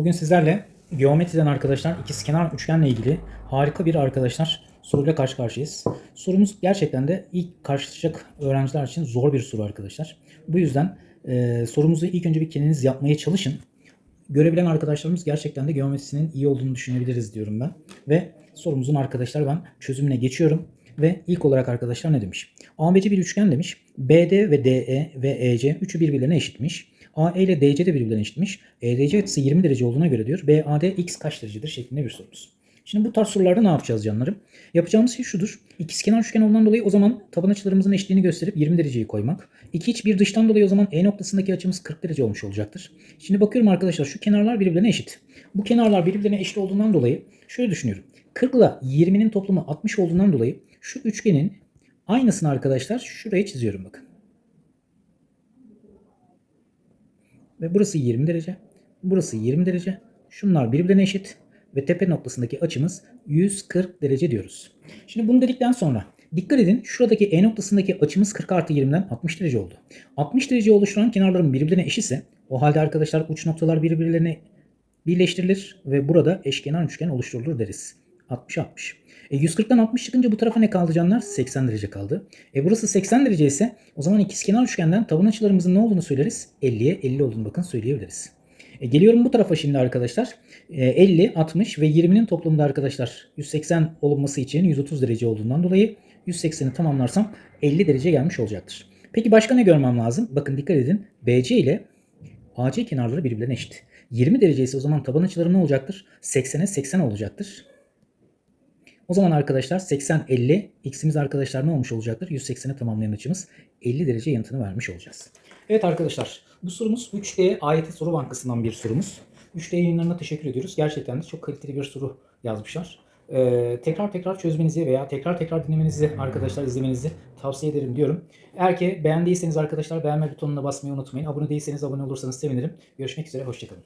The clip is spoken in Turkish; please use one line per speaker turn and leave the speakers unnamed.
Bugün sizlerle geometriden arkadaşlar ikizkenar üçgenle ilgili harika bir arkadaşlar soruyla karşı karşıyayız. Sorumuz gerçekten de ilk karşılaşacak öğrenciler için zor bir soru arkadaşlar. Bu yüzden e, sorumuzu ilk önce bir kendiniz yapmaya çalışın. Görebilen arkadaşlarımız gerçekten de geometrisinin iyi olduğunu düşünebiliriz diyorum ben. Ve sorumuzun arkadaşlar ben çözümüne geçiyorum. Ve ilk olarak arkadaşlar ne demiş? ABC bir üçgen demiş. BD ve DE ve EC üçü birbirlerine eşitmiş. AE ile DC de birbirlerine eşitmiş. EDC açısı 20 derece olduğuna göre diyor. BAD x kaç derecedir şeklinde bir sorumuz. Şimdi bu tarz sorularda ne yapacağız canlarım? Yapacağımız şey şudur. İkizkenar üçgen olduğundan dolayı o zaman taban açılarımızın eşitliğini gösterip 20 dereceyi koymak. İki iç bir dıştan dolayı o zaman E noktasındaki açımız 40 derece olmuş olacaktır. Şimdi bakıyorum arkadaşlar şu kenarlar birbirlerine eşit. Bu kenarlar birbirlerine eşit olduğundan dolayı şöyle düşünüyorum. 40 ile 20'nin toplamı 60 olduğundan dolayı şu üçgenin aynısını arkadaşlar şuraya çiziyorum bakın. Ve burası 20 derece. Burası 20 derece. Şunlar birbirine eşit. Ve tepe noktasındaki açımız 140 derece diyoruz. Şimdi bunu dedikten sonra dikkat edin şuradaki E noktasındaki açımız 40 artı 20'den 60 derece oldu. 60 derece oluşturan kenarların birbirine eşitse o halde arkadaşlar uç noktalar birbirlerine birleştirilir ve burada eşkenar üçgen oluşturulur deriz. 60-60. E 140'tan 60 çıkınca bu tarafa ne kaldı canlar? 80 derece kaldı. E burası 80 derece ise o zaman ikizkenar üçgenden taban açılarımızın ne olduğunu söyleriz? 50'ye 50 olduğunu bakın söyleyebiliriz. E geliyorum bu tarafa şimdi arkadaşlar. E 50, 60 ve 20'nin toplamında arkadaşlar 180 olunması için 130 derece olduğundan dolayı 180'i tamamlarsam 50 derece gelmiş olacaktır. Peki başka ne görmem lazım? Bakın dikkat edin. BC ile AC kenarları birbirlerine eşit. 20 derece ise o zaman taban açıları ne olacaktır? 80'e 80 olacaktır. O zaman arkadaşlar 80 50 x'imiz arkadaşlar ne olmuş olacaktır? 180'e tamamlayan açımız 50 derece yanıtını vermiş olacağız. Evet arkadaşlar bu sorumuz 3D AYT soru bankasından bir sorumuz. 3D yayınlarına teşekkür ediyoruz. Gerçekten de çok kaliteli bir soru yazmışlar. Ee, tekrar tekrar çözmenizi veya tekrar tekrar dinlemenizi arkadaşlar izlemenizi tavsiye ederim diyorum. Eğer ki beğendiyseniz arkadaşlar beğenme butonuna basmayı unutmayın. Abone değilseniz abone olursanız sevinirim. Görüşmek üzere hoşçakalın.